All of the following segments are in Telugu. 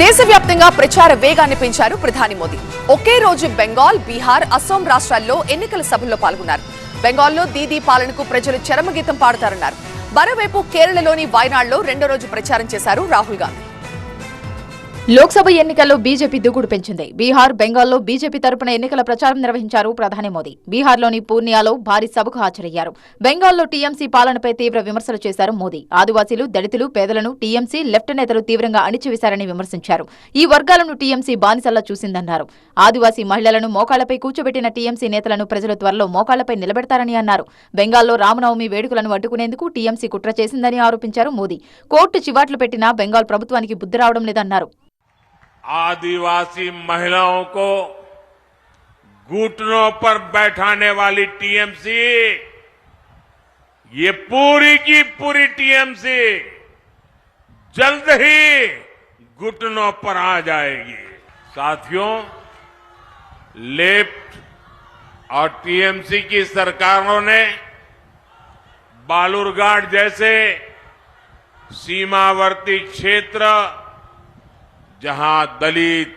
దేశవ్యాప్తంగా ప్రచార వేగాన్ని పెంచారు ప్రధాని మోదీ. ఒకే రోజు బెంగాల్ బీహార్ అస్సాం రాష్ట్రాల్లో ఎన్నికల సభల్లో పాల్గొన్నారు. బెంగాల్లో దీదీ పాలనకు ప్రజలు చరమగీతం పాడతారన్నారు. మరోవైపు కేరళలోని వాయనాడ్లో రెండో రోజు ప్రచారం చేశారు రాహుల్ గాంధీ. లోక్సభ ఎన్నికల్లో బీజేపీ దూకుడు పెంచింది. బీహార్ బెంగాల్లో బీజేపీ తరపున ఎన్నికల ప్రచారం నిర్వహించారు ప్రధాని మోదీ. బీహార్లోని పూర్ణియాలో భారీ సభకు హాజరయ్యారు. బెంగాల్లో టీఎంసీ పాలనపై తీవ్ర విమర్శలు చేశారు మోదీ. ఆదివాసీలు దళితులు పేదలను టీఎంసీ లెఫ్ట్ నేతలు తీవ్రంగా అణిచివేశారని విమర్శించారు. ఈ వర్గాలను టీఎంసీ బానిసల్లా చూసిందన్నారు. ఆదివాసీ మహిళలను మోకాళ్ళపై కూర్చోబెట్టిన టీఎంసీ నేతలను ప్రజలు త్వరలో మోకాళ్ళపై నిలబెడతారని అన్నారు. బెంగాల్లో రామనవమి వేడుకలను అడ్డుకునేందుకు టీఎంసీ కుట్ర చేసిందని ఆరోపించారు మోదీ. కోర్టు చివాట్లు పెట్టినా బెంగాల్ ప్రభుత్వానికి బుద్ధి రావడం లేదన్నారు. आदिवासी महिलाओं को घुटनों पर बैठाने वाली टीएमसी, ये पूरी की पूरी टीएमसी जल्द ही घुटनों पर आ जाएगी। साथियों, लेफ़्ट और टीएमसी की सरकारों ने बालूरघाट जैसे सीमावर्ती क्षेत्र जहाँ दलित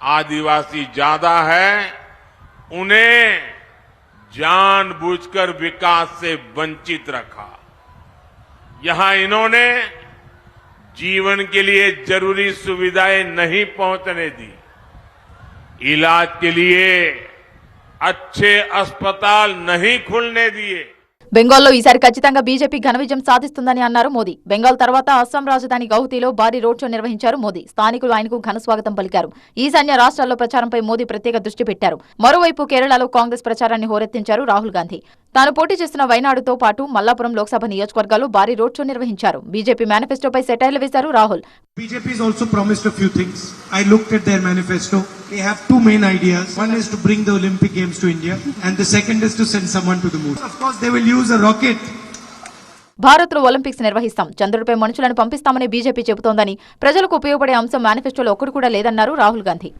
आदिवासी ज़्यादा है, उन्हें जानबूझकर विकास से वंचित रखा। यहाँ इन्होंने जीवन के लिए ज़रूरी सुविधाएँ नहीं पहुँचने दी। इलाज के लिए अच्छे अस्पताल नहीं खुलने दिए। బెంగాల్లో ఈసారి ఖచ్చితంగా బీజేపీ ఘన విజయం సాధిస్తుందని అన్నారు మోదీ. బెంగాల్ తర్వాత అస్సాం రాజధాని గౌహతిలో భారీ రోడ్ షో నిర్వహించారు మోదీ. స్థానికులు ఆయనకు ఘన స్వాగతం పలికారు. ఈశాన్య రాష్ట్రాల్లో ప్రచారంపై మోదీ ప్రత్యేక దృష్టి పెట్టారు. మరోవైపు కేరళలో కాంగ్రెస్ ప్రచారాన్ని హోరెత్తించారు రాహుల్ గాంధీ. తాను పోటీ చేస్తున్న వైనాడుతో పాటు మల్లాపురం లోక్సభ నియోజకవర్గాల్లో భారీ రోడ్ షో నిర్వహించారు బీజేపీ మేనిఫెస్టోపై సెటైర్లు వేశారు Rahul BJP has also promised a few things. I looked at their manifesto. They have two main ideas. One is to bring the Olympic Games to India, and the second is to send someone to the moon. Of course, they will use a rocket భారత్లో ఒలింపిక్స్ నిర్వహిస్తాం చంద్రుడిపై మనుషులను పంపిస్తామని బీజేపీ చెబుతోందని ప్రజలకు ఉపయోగపడే అంశం మేనిఫెస్టోలో ఒక్కటి కూడా లేదన్నారు రాహుల్ గాంధీ